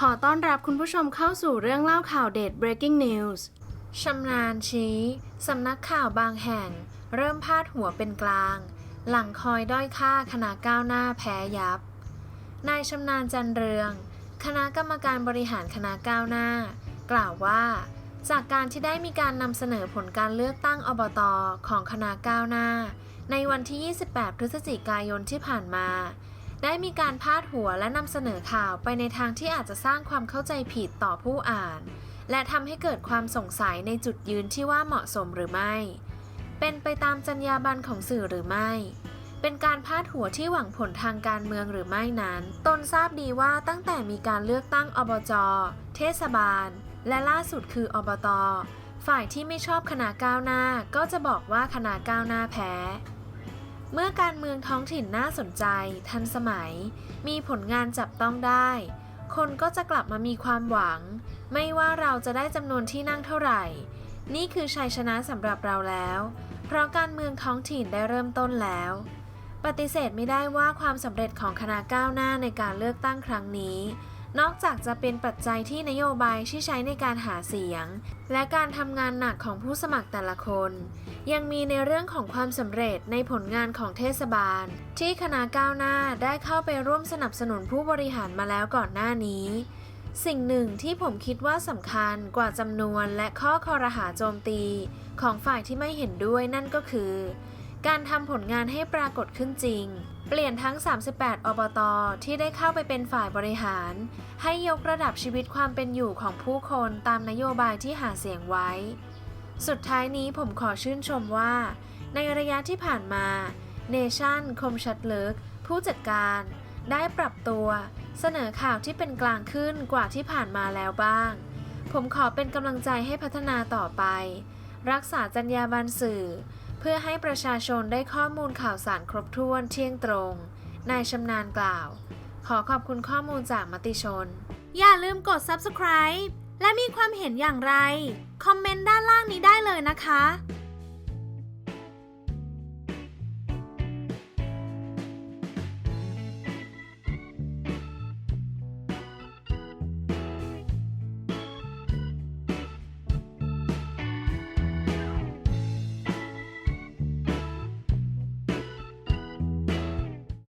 ขอต้อนรับคุณผู้ชมเข้าสู่เรื่องเล่าข่าวเด็ด breaking news ชำนาญชี้ สำนักข่าวบางแห่ง เริ่มพาดหัวเป็นกลาง หลังคอยด้อยค่าคณะก้าวหน้าแพ้ยับ นายชำนาญจันเรือง คณะกรรมการบริหารคณะก้าวหน้า กล่าวว่า จากการที่ได้มีการนำเสนอผลการเลือกตั้งอบตของคณะก้าวหน้า ในวันที่ 28 พฤศจิกายนที่ผ่านมา ได้มีการพาดหัวและนำเสนอข่าวไปในทางที่อาจจะสร้างความเข้าใจผิดต่อผู้อ่าน และทำให้เกิดความสงสัยในจุดยืนที่ว่าเหมาะสมหรือไม่ เป็นไปตามจรรยาบรรณของสื่อหรือไม่ เป็นการพาดหัวที่หวังผลทางการเมืองหรือไม่นั้น ตนทราบดีว่าตั้งแต่มีการเลือกตั้งอบจ เทศบาล และล่าสุดคืออบต ฝ่ายที่ไม่ชอบคณะก้าวหน้าก็จะบอกว่าคณะก้าวหน้าแพ้ เมื่อการเมืองท้องถิ่นน่าสนใจ ทันสมัย มีผลงานจับต้องได้ คนก็จะกลับมามีความหวัง ไม่ว่าเราจะได้จำนวนที่นั่งเท่าไหร่ นี่คือชัยชนะสำหรับเราแล้ว เพราะการเมืองท้องถิ่นได้เริ่มต้นแล้ว ปฏิเสธไม่ได้ว่าความสำเร็จของคณะก้าวหน้าในการเลือกตั้งครั้งนี้ นอกจากจะเป็นปัจจัยที่นโยบายที่ใช้ในการหาเสียง และการทำงานหนักของผู้สมัครแต่ละคน ยังมีในเรื่องของความสำเร็จในผลงานของเทศบาล ที่คณะก้าวหน้าได้เข้าไปร่วมสนับสนุนผู้บริหารมาแล้วก่อนหน้านี้ สิ่งหนึ่งที่ผมคิดว่าสำคัญกว่าจำนวนและข้อคอรหาโจมตี ของฝ่ายที่ไม่เห็นด้วยนั่นก็คือ การทำผลงานให้ปรากฏขึ้นจริง เปลี่ยนทั้ง 38 อบต ที่ได้เข้าไปเป็นฝ่ายบริหาร ให้ยกระดับชีวิตความเป็นอยู่ของผู้คนตามนโยบายที่หาเสียงไว้ สุดท้ายนี้ผมขอชื่นชมว่า ในระยะที่ผ่านมา เนชั่น คมชัดลึกผู้จัดการ ได้ปรับตัว เสนอข่าวที่เป็นกลางขึ้นกว่าที่ผ่านมาแล้วบ้าง ผมขอเป็นกำลังใจให้พัฒนาต่อไป รักษาจรรยาบรรณสื่อ พื่อให้ประชาชนได้ข้อมูลข่าวสารครบถ้วนเที่ยงตรง นายชำนาญกล่าว ขอขอบคุณข้อมูลจากมติชน อย่าลืมกด subscribe และมีความเห็นอย่างไร คอมเมนต์ด้านล่างนี้ได้เลยนะคะ